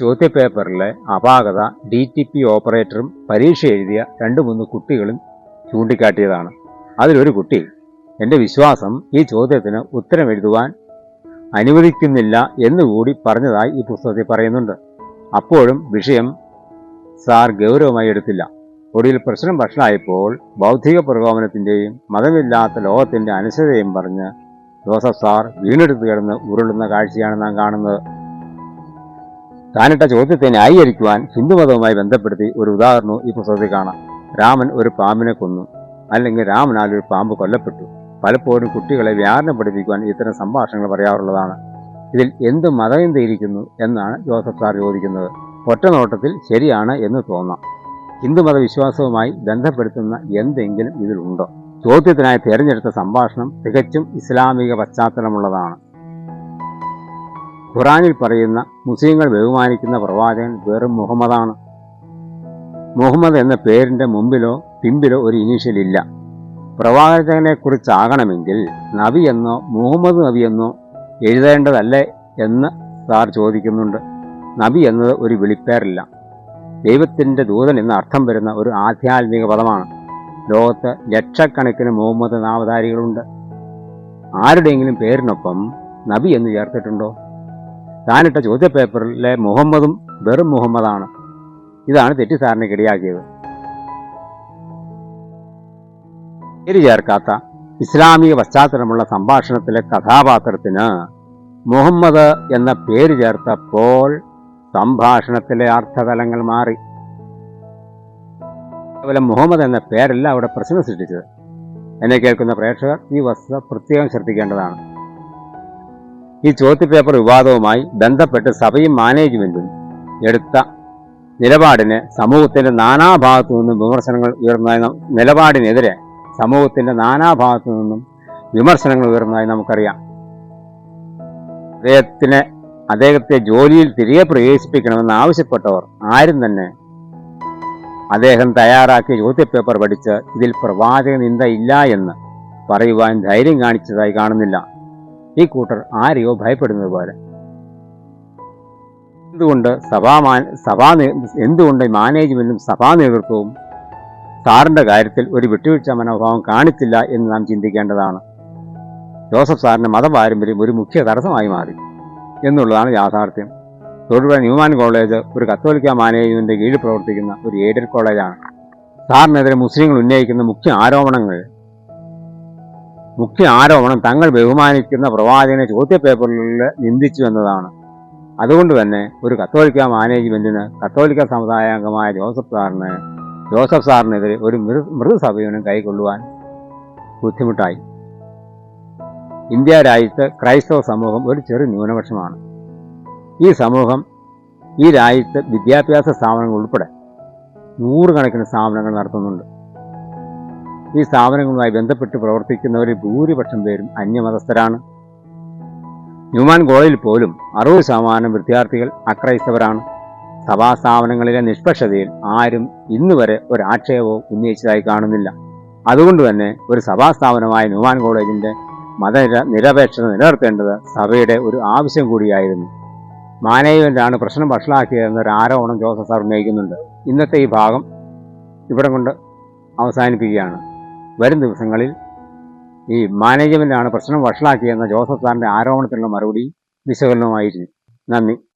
ചോദ്യപേപ്പറിലെ അപാകത D T P ഓപ്പറേറ്ററും പരീക്ഷ എഴുതിയ രണ്ട് മൂന്ന് കുട്ടികളും ചൂണ്ടിക്കാട്ടിയതാണ്. അതിലൊരു കുട്ടി എന്റെ വിശ്വാസം ഈ ചോദ്യത്തിന് ഉത്തരം എഴുതുവാൻ അനുവദിക്കുന്നില്ല എന്നുകൂടി പറഞ്ഞതായി ഈ പുസ്തകത്തിൽ പറയുന്നുണ്ട്. അപ്പോഴും വിഷയം സാർ ഗൗരവമായി എടുത്തില്ല. ഒടുവിൽ പ്രശ്നം വഷളായപ്പോൾ ബൗദ്ധിക പുരോഗമനത്തിന്റെയും മതമില്ലാത്ത ലോകത്തിന്റെ അനിശ്ചിതയും പറഞ്ഞ് ജോസഫ് സാർ വീണെടുത്ത് കിടന്ന് ഉരുളുന്ന കാഴ്ചയാണ് നാം കാണുന്നത്. താനിട്ട ചോദ്യത്തെ ന്യായീകരിക്കുവാൻ ഹിന്ദുമതവുമായി ബന്ധപ്പെടുത്തി ഒരു ഉദാഹരണവും ഈ പുസ്തകത്തിൽ കാണാം. രാമൻ ഒരു പാമ്പിനെ കൊന്നു. അല്ലെങ്കിൽ രാമനാൽ ഒരു പാമ്പ് കൊല്ലപ്പെട്ടു. പലപ്പോഴും കുട്ടികളെ വ്യാകരണം പഠിപ്പിക്കുവാൻ ഇത്തരം സംഭാഷണങ്ങൾ പറയാറുള്ളതാണ്. ഇതിൽ എന്ത് മതചിന്തയിരിക്കുന്നു എന്നാണ് ജോസഫ് സാർ ചോദിക്കുന്നത്. ഒറ്റ നോട്ടത്തിൽ ശരിയാണ് എന്ന് തോന്നാം. ഹിന്ദുമത വിശ്വാസവുമായി ബന്ധപ്പെടുത്തുന്ന എന്തെങ്കിലും ഇതിലുണ്ടോ? ചോദ്യത്തിനായി തിരഞ്ഞെടുത്ത സംഭാഷണം തികച്ചും ഇസ്ലാമിക പശ്ചാത്തലമുള്ളതാണ്. ഖുറാനിൽ പറയുന്ന മുസ്ലിങ്ങൾ ബഹുമാനിക്കുന്ന പ്രവാചകൻ വെറും മുഹമ്മദാണ്. മുഹമ്മദ് എന്ന പേരിന്റെ മുമ്പിലോ പിമ്പിലോ ഒരു ഇനീഷ്യൽ ഇല്ല. പ്രവാചകനെ കുറിച്ചാകണമെങ്കിൽ നബി എന്നോ മുഹമ്മദ് നബി എന്നോ എഴുതേണ്ടതല്ലേ എന്ന് സാർ ചോദിക്കുന്നുണ്ട്. നബി എന്നത് ഒരു വിളിപ്പേരല്ല. ദൈവത്തിന്റെ ദൂതൻ എന്ന അർത്ഥം വരുന്ന ഒരു ആധ്യാത്മിക പദമാണ്. ലോകത്ത് ലക്ഷക്കണക്കിന് മുഹമ്മദ് നാവതാരികളുണ്ട് ആരുടെയെങ്കിലും പേരിനൊപ്പം നബി എന്ന് ചേർത്തിട്ടുണ്ടോ? താനിട്ട ചോദ്യപേപ്പറിലെ മുഹമ്മദും വെറും മുഹമ്മദാണ്. ഇതാണ് തെറ്റി സാറിനെ കിടയാക്കിയത് പേര് ചേർക്കാത്ത ഇസ്ലാമിക പശ്ചാത്തലമുള്ള സംഭാഷണത്തിലെ കഥാപാത്രത്തിന് മുഹമ്മദ് എന്ന പേര് ചേർത്തപ്പോൾ സംഭാഷണത്തിലെ അർത്ഥതലങ്ങൾ മാറി. അതുപോലെ മുഹമ്മദ് എന്ന പേരല്ല അവിടെ പ്രശ്നം സൃഷ്ടിച്ചത്. എന്നെ കേൾക്കുന്ന പ്രേക്ഷകർ ഈ വസ്തുത പ്രത്യേകം ശ്രദ്ധിക്കേണ്ടതാണ്. ഈ ചോദ്യപേപ്പർ വിവാദവുമായി ബന്ധപ്പെട്ട് സഭയും മാനേജ്മെന്റും എടുത്ത നിലപാടിന് സമൂഹത്തിന്റെ നാനാഭാഗത്തു നിന്നും വിമർശനങ്ങൾ ഉയർന്നതായി നിലപാടിനെതിരെ സമൂഹത്തിന്റെ നാനാഭാഗത്തു നിന്നും വിമർശനങ്ങൾ ഉയർന്നതായി നമുക്കറിയാം. അദ്ദേഹത്തിന് അദ്ദേഹത്തെ ജോലിയിൽ തിരികെ പ്രവേശിപ്പിക്കണമെന്ന് ആവശ്യപ്പെട്ടവർ ആരും തന്നെ അദ്ദേഹം തയ്യാറാക്കിയ ചോദ്യപേപ്പർ പഠിച്ച് ഇതിൽ പ്രവാചക നിന്ദ ഇല്ല എന്ന് പറയുവാൻ ധൈര്യം കാണിച്ചതായി കാണുന്നില്ല. ഈ കൂട്ടർ ആരെയോ ഭയപ്പെടുന്നത് പോലെ. എന്തുകൊണ്ട് സഭാ സഭാ എന്തുകൊണ്ട് മാനേജ്മെന്റും സഭാ നേതൃത്വവും സാറിന്റെ കാര്യത്തിൽ ഒരു വിട്ടുവീഴ്ച മനോഭാവം കാണിച്ചില്ല എന്ന് നാം ചിന്തിക്കേണ്ടതാണ്. ജോസഫ് സാറിന്റെ മതപാരമ്പര്യം ഒരു മുഖ്യ തടസ്സമായി മാറി എന്നുള്ളതാണ് യാഥാർത്ഥ്യം. തൊടുപുഴ ന്യൂമാൻ കോളേജ് ഒരു കത്തോലിക്ക മാനേജ്മെന്റ് കീഴിൽ പ്രവർത്തിക്കുന്ന ഒരു എയ്ഡഡ് കോളേജാണ്. സാറിനെതിരെ മുസ്ലിങ്ങൾ ഉന്നയിക്കുന്ന മുഖ്യ ആരോപണങ്ങൾ മുഖ്യ ആരോപണം തങ്ങൾ ബഹുമാനിക്കുന്ന പ്രവാചകനെ ചോദ്യപേപ്പറിൽ നിന്ദിച്ചു എന്നതാണ്. അതുകൊണ്ട് തന്നെ ഒരു കത്തോലിക്ക മാനേജ്മെന്റിന് കത്തോലിക്ക സമുദായാംഗമായ ജോസഫ് സാറിന് ജോസഫ് സാറിനെതിരെ ഒരു മൃ മൃദുസഭയൂനം കൈക്കൊള്ളുവാൻ ബുദ്ധിമുട്ടായി. ഇന്ത്യ രാജ്യത്ത് ക്രൈസ്തവ സമൂഹം ഒരു ചെറു ന്യൂനപക്ഷമാണ്. ഈ സമൂഹം ഈ രാജ്യത്ത് വിദ്യാഭ്യാസ സ്ഥാപനങ്ങൾ ഉൾപ്പെടെ നൂറുകണക്കിന് സ്ഥാപനങ്ങൾ നടത്തുന്നുണ്ട്. ഈ സ്ഥാപനങ്ങളുമായി ബന്ധപ്പെട്ട് പ്രവർത്തിക്കുന്നവരിൽ ഭൂരിപക്ഷം പേരും അന്യമതസ്ഥരാണ്. ന്യൂമാൻ കോളേജിൽ പോലും അറുപത് ശതമാനം വിദ്യാർത്ഥികൾ അക്രൈസ്തവരാണ്. സഭാ സ്ഥാപനങ്ങളിലെ നിഷ്പക്ഷതയിൽ ആരും ഇന്നുവരെ ഒരു ആക്ഷേപവും ഉന്നയിച്ചതായി കാണുന്നില്ല. അതുകൊണ്ട് തന്നെ ഒരു സഭാ സ്ഥാപനമായ ന്യൂമാൻ കോളേജിന്റെ മത നിരപേക്ഷത നിലനിർത്തേണ്ടത് സഭയുടെ ഒരു ആവശ്യം കൂടിയായിരുന്നു. മാനേജ്മെന്റാണ് പ്രശ്നം വഷളാക്കിയതെന്നൊരു ആരോപണം ജോസഫ് സാർ ഉന്നയിക്കുന്നുണ്ട്. ഇന്നത്തെ ഈ ഭാഗം ഇവിടെ കൊണ്ട് അവസാനിപ്പിക്കുകയാണ്. വരും ദിവസങ്ങളിൽ ഈ മാനേജ്മെന്റാണ് പ്രശ്നം വഷളാക്കിയെന്ന ജോസഫ് സാറിന്റെ ആരോപണത്തിനുള്ള മറുപടി വിശകലനവുമായിരുന്നു. നന്ദി.